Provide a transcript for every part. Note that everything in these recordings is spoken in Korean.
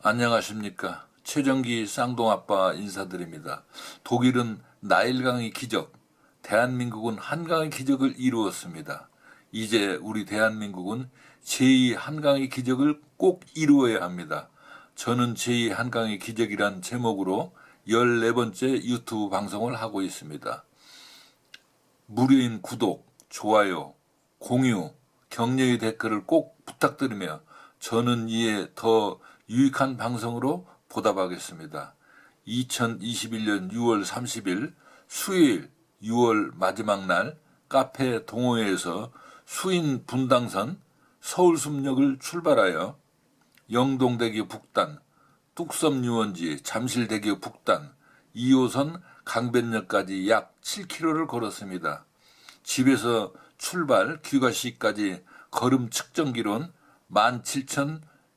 안녕하십니까. 최정기 쌍동아빠 인사드립니다. 독일은 나일강의 기적, 대한민국은 한강의 기적을 이루었습니다. 이제 우리 대한민국은 제2 한강의 기적을 꼭 이루어야 합니다. 저는 제2 한강의 기적이란 제목으로 14번째 유튜브 방송을 하고 있습니다. 무료인 구독, 좋아요, 공유, 격려의 댓글을 꼭 부탁드리며 저는 이에 더 유익한 방송으로 보답하겠습니다. 2021년 6월 30일 수요일 6월 마지막 날 카페 동호회에서 수인 분당선 서울숲역을 출발하여 영동대교 북단, 뚝섬 유원지, 잠실대교 북단, 2호선 강변역까지 약 7km를 걸었습니다. 집에서 출발 귀가시까지 걸음 측정 기론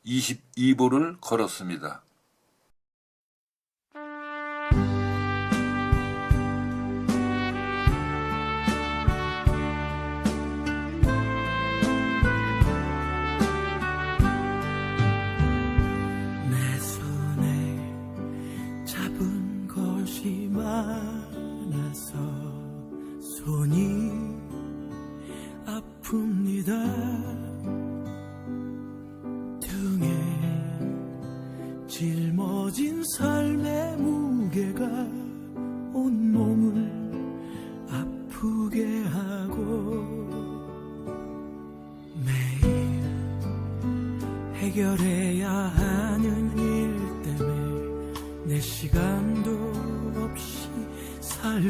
17,022보를 걸었습니다. 많아서 손이 아픕니다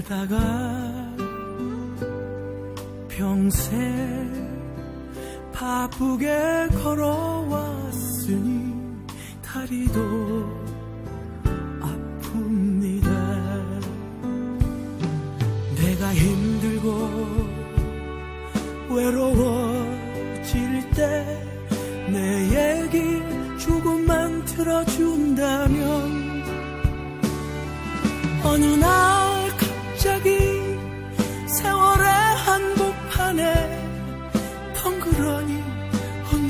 살다가 평생 바쁘게 걸어왔으니 다리도 아픕니다. 내가 힘들고 외로워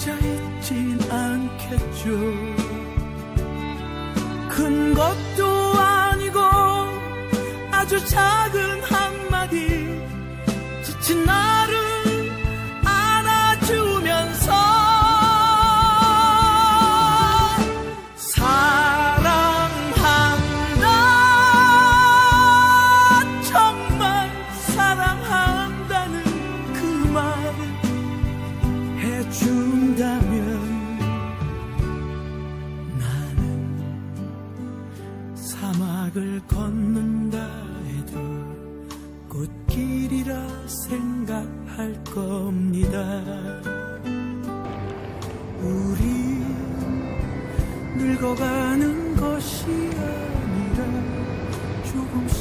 혼자 있진 않겠죠. 큰 것도 아니고 아주 작은 한마디 지친 나 걷는다 해도 꽃길이라 생각할 겁니다. 우리 늙어가는 것이 아니라 조금씩